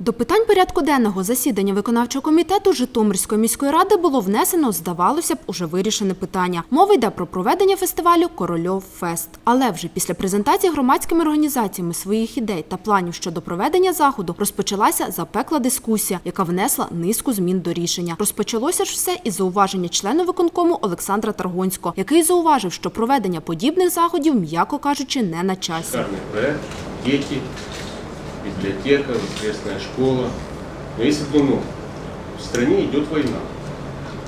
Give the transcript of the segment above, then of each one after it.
До питань порядку денного засідання виконавчого комітету Житомирської міської ради було внесено, здавалося б, уже вирішене питання. Мова йде про проведення фестивалю Корольов Фест. Але вже після презентації громадськими організаціями своїх ідей та планів щодо проведення заходу розпочалася запекла дискусія, яка внесла низку змін до рішення. Розпочалося ж все із зауваження члена виконкому Олександра Таргонського, який зауважив, що проведення подібних заходів, м'яко кажучи, не на часі. Дети, библиотека, воскресная школа. Но есть одно но. В стране идет война.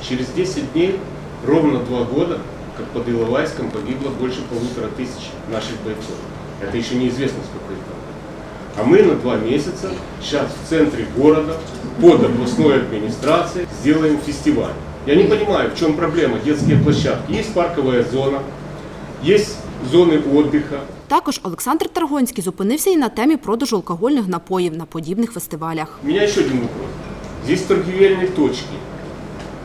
Через 10 дней, ровно два года, как под Иловайском погибло больше полутора тысяч наших бойцов. Это еще неизвестно, сколько их там. А мы на два месяца сейчас в центре города под областной администрацией сделаем фестиваль. Я не понимаю, в чем проблема. Детские площадки. Есть парковая зона, есть зоны отдыха, Також Олександр Таргонський зупинився і на темі продажу алкогольних напоїв на подібних фестивалях. У меня еще один вопрос. Здесь торгивельные точки.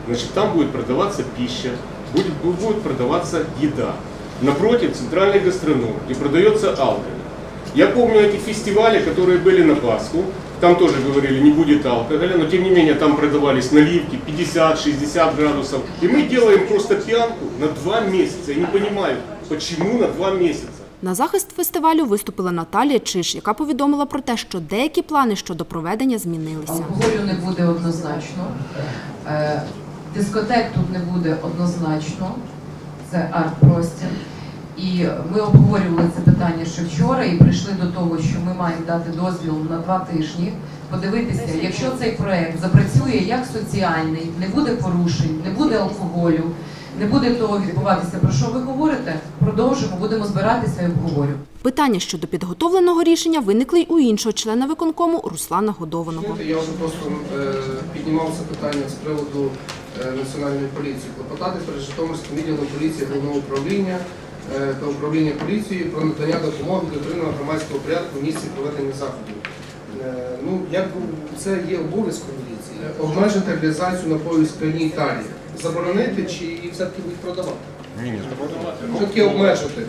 Значит, там будет продаваться пища, будет, будет продаваться еда. Напротив центральный гастроном, где продается алкоголь. Я помню эти фестивали, которые были на Пасху. Там тоже говорили, не будет алкоголя, но тем не менее там продавались наливки 50-60 градусов. И мы делаем просто пьянку на два месяца. Я не понимаю, почему на два месяца. На захист фестивалю виступила Наталія Чиш, яка повідомила про те, що деякі плани щодо проведення змінилися. Алкоголю не буде однозначно. Е, Дискотек тут не буде однозначно. Це арт-простір. І ми обговорювали це питання ще вчора і прийшли до того, що ми маємо дати дозвіл на два тижні. Подивитися, якщо цей проект запрацює як соціальний, не буде порушень, не буде алкоголю, не буде того відбуватися, про що ви говорите, продовжимо, будемо збиратися і обговорювати. Питання щодо підготовленого рішення виникли й у іншого члена виконкому Руслана Годованого. Я вже просто е, піднімав це питання з приводу е, національної поліції. Клопотати перед Житомирським відділом поліції головного управління е, та управління поліції про надання допомоги для дотримання громадського порядку в місці проведення заходів. Ну, якби це є обов'язком міліції. Е, Обмежити реалізацію напоїв з крайній Італії. Заборонити чи все-таки будуть продавати? Що таке обмежити?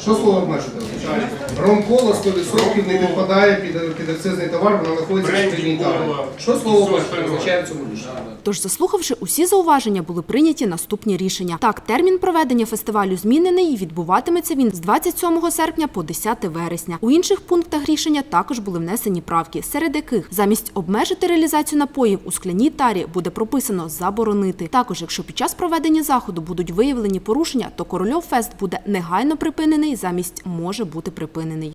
Що слово обмежити? означає? Ромкола 100% не підпадає під, під акцизний товар, вона знаходиться в країні Італії. Що слово обмежити означає в цьому рішенні? Тож, заслухавши усі зауваження, були прийняті наступні рішення. Так, термін проведення фестивалю змінений і відбуватиметься він з 27 серпня по 10 вересня. У інших пунктах рішення також були внесені правки, серед яких замість обмежити реалізацію напоїв у скляній тарі буде прописано заборонити. Також, якщо під час проведення заходу будуть виявлені порушення, то Корольов Фест буде негайно припинений замість може бути припинений.